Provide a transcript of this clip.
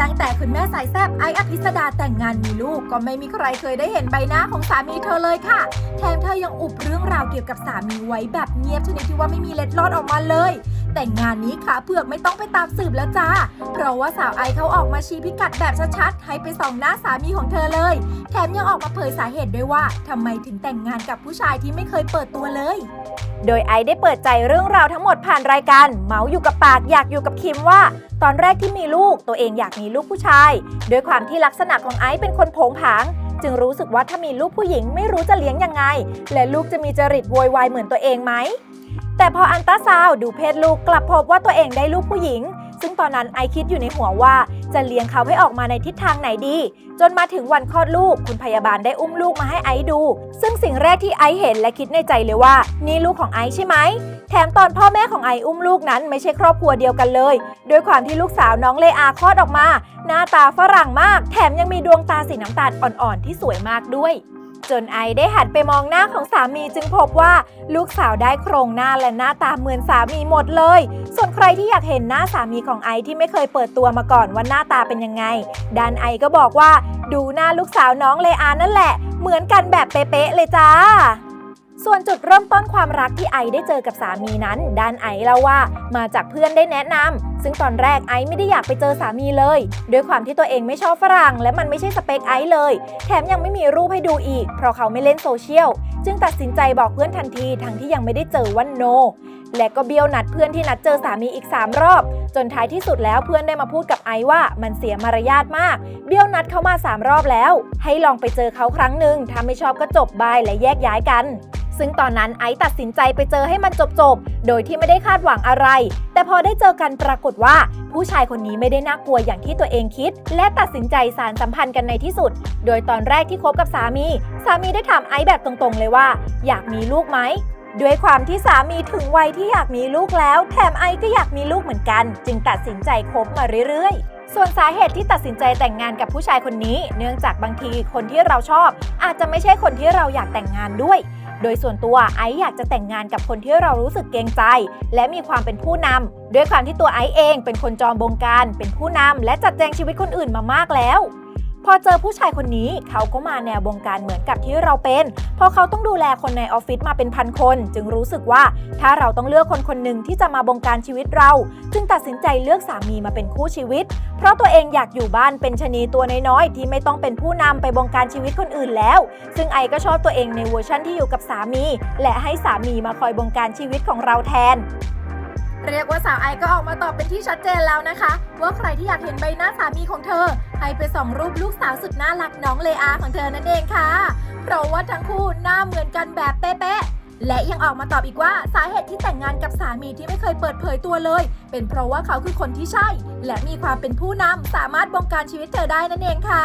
ตั้งแต่คุณแม่สายแซบไออภิสดาแต่งงานมีลูกก็ไม่มีใครเคยได้เห็นใบหน้าของสามีเธอเลยค่ะ แถมเธอยังอุบเรื่องราวเกี่ยวกับสามีไว้แบบเงียบชนิดที่ว่าไม่มีเล็ดลอดออกมาเลย แต่งานนี้ค่ะเผือกไม่ต้องไปตามสืบแล้วจ้า เพราะว่าสาวไอเขาออกมาชี้พิกัดแบบชัดๆ ให้ไปส่องหน้าสามีของเธอเลย แถมยังออกมาเผยสาเหตุด้วยว่าทำไมถึงแต่งงานกับผู้ชายที่ไม่เคยเปิดตัวเลย โดยไอได้เปิดใจเรื่องราวทั้งหมดผ่านรายการ เมาส์อยู่กับปากอยากอยู่กับคิมว่า ตอนแรกที่มีลูกตัวเองอยากมีลูกผู้ชายด้วยความที่ลักษณะของไอซ์เป็นคนโผงผางจึงรู้สึกว่าถ้ามีลูกผู้หญิงไม่รู้จะเลี้ยงยังไง และลูกจะมีจริตโวยวายเหมือนตัวเองไหม แต่พออันตาซาวดูเพศลูกกลับพบว่าตัวเองได้ลูกผู้หญิง ซึ่งตอนนั้นไอคิดอยู่ในหัวว่าจะเลี้ยงเขาให้ออกมาในทิศทางไหนดี จนมาถึงวันคลอดลูกคุณพยาบาลได้อุ้มลูกมาให้ไอดู ซึ่งสิ่งแรกที่ไอเห็นและคิดในใจเลยว่า นี่ลูกของไอใช่ไหมแถมตอนพ่อแม่ของไออุ้มลูกนั้นไม่ใช่ครอบครัวเดียวกันเลยด้วยความที่ลูกสาวน้องเลอาคลอดออกมา หน้าตาฝรั่งมาก แถมยังมีดวงตาสีน้ำตาลอ่อนๆที่สวยมากด้วย จนไอได้หันไปมองหน้าของสามีจึงพบว่าลูกสาวได้โครงหน้าและหน้าตาเหมือนสามีหมดเลย ส่วนใครที่อยากเห็นหน้าสามีของไอที่ไม่เคยเปิดตัวมาก่อนว่าหน้าตาเป็นยังไงด้านไอก็บอกว่า ดูหน้าลูกสาวน้องเลอานั่นแหละ เหมือนกันแบบเป๊ะๆเลยจ้า ส่วนจุดเริ่มต้นความรักที่ไอได้เจอกับสามีนั้นด้านไอเล่าว่ามาจากเพื่อนได้แนะนำซึ่งตอนแรกไอไม่ได้อยากไปเจอสามีเลยด้วยความที่ตัวเองไม่ชอบฝรั่ง และมันไม่ใช่สเปคไอเลย แถมยังไม่มีรูปให้ดูอีก เพราะเขาไม่เล่นโซเชียล จึงตัดสินใจบอกเพื่อนทันทีทั้งที่ยังไม่ได้เจอวันโน และก็เบี้ยวนัดเพื่อนที่นัดเจอสามีอีก 3 รอบ จนท้ายที่สุดแล้วเพื่อนได้มาพูดกับไอว่ามันเสียมารยาทมาก เบี้ยวนัดเขามา 3 รอบแล้ว ให้ลองไปเจอเขาครั้งหนึ่งถ้าไม่ชอบก็จบบายและแยกย้ายกัน ซึ่งตอนนั้นไอซ์ตัดสินใจไปเจอให้มันจบๆ โดยที่ไม่ได้คาดหวังอะไร แต่พอได้เจอกันปรากฏว่า ผู้ชายคนนี้ไม่ได้น่ากลัวอย่างที่ตัวเองคิด และตัดสินใจสารสัมพันธ์กันในที่สุด โดยตอนแรกที่คบกับสามี สามีได้ถามไอซ์แบบตรงๆ เลยว่า อยากมีลูกไหมด้วยความที่สามีถึงวัยที่อยากมีลูกแล้ว แถมไอซ์ก็อยากมีลูกเหมือนกัน จึงตัดสินใจคบมาเรื่อยๆ ส่วนสาเหตุที่ตัดสินใจแต่งงานกับผู้ชายคนนี้ เนื่องจากบางทีคนที่เราชอบ อาจจะไม่ใช่คนที่เราอยากแต่งงานด้วย โดยส่วนตัวไอซ์อยากจะแต่งงานกับคนที่เรารู้สึกเกรงใจ และมีความเป็นผู้นำด้วยความที่ตัวไอซ์เองเป็นคนจอมบงการ เป็นผู้นำและจัดแจงชีวิตคนอื่นมามากแล้ว พอเจอผู้ชายคนนี้เขาก็มาแนวบงการเหมือนกับที่เราเป็นพราะเขาต้องดูแลคนในออฟฟิศมาเป็นพันคน จึงรู้สึกว่าถ้าเราต้องเลือกคนคนหนึ่งที่จะมาบงการชีวิตเรา จึงตัดสินใจเลือกสามีมาเป็นคู่ชีวิต เพราะตัวเองอยากอยู่บ้านเป็นชะนีตัวน้อยๆที่ไม่ต้องเป็นผู้นำไปบงการชีวิตคนอื่นแล้ว ซึ่งไอก็ชอบตัวเองในเวอร์ชั่นที่อยู่กับสามี และให้สามีมาคอยบงการชีวิตของเราแทน เรียกว่าสาวไอก็ออกมาตอบเป็นที่ชัดเจนแล้วนะคะ ว่าใครที่อยากเห็นใบหน้าสามีของเธอ ให้ไปส่องรูปลูกสาวสุดน่ารักน้องเลอาของเธอนั่นเองค่ะ เพราะว่าทั้งคู่หน้าเหมือนกันแบบเป๊ะๆและยังออกมาตอบอีกว่าสาเหตุที่แต่งงานกับสามีที่ไม่เคยเปิดเผยตัวเลย เป็นเพราะว่าเขาคือคนที่ใช่ และมีความเป็นผู้นำสามารถบงการชีวิตเธอได้นั่นเองค่ะ